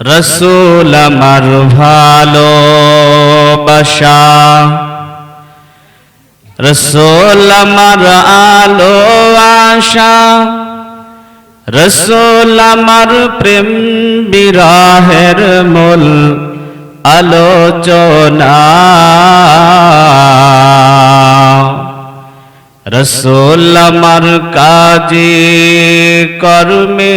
রসুল আমার ভালোবাসা। রসুল আমার আলো আশা। রসুল আমার প্রেম বিরাহের মূল আলোচনা। রসুল আমার কাজে কর্মে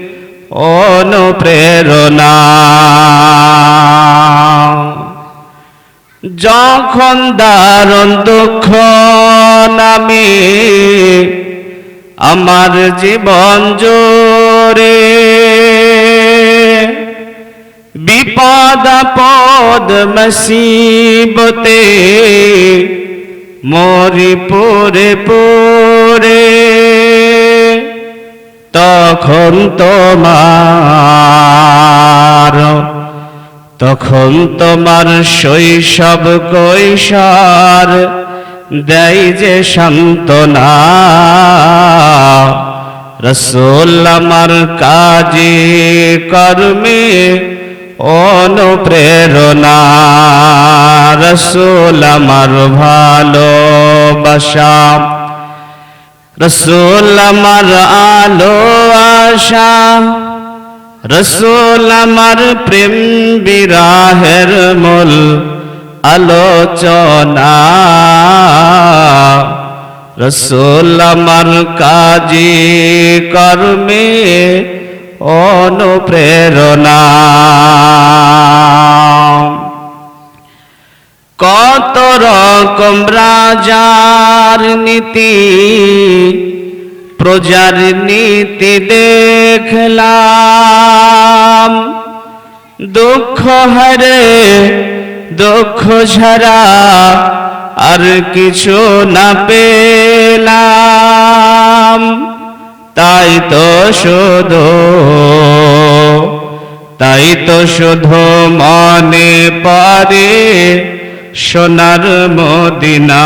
অনুপ্রেরণা। যখন দারুণ দুঃখ নামে আমার জীবন জোরে বিপদ পদ মসিবতে মরি পরে পরে তখন তোমার তখন তোমার শৈশব কৈশোর দেয় যে সান্ত্বনা। রসোল আমার কাজে কর্মে অনুপ্রেরণা। রসোল আমার ভালোবাসা। রসুল আমার আলো আশা রসুল আমার প্রেম বিরাহের মূল আলোচনা। রসুল আমার কাজে কর্মে অনুপ্রেরণা। কত রকম রাজার নীতি প্রজার নীতি দেখলাম। দুঃখ হারে, দুঃখ ছাড়া আর কিছু না পেলাম। তাই তো শুধু, তাই তো শুধু মনে পারে সোনার মদিনা।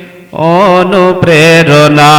অনুপ্রেরণা।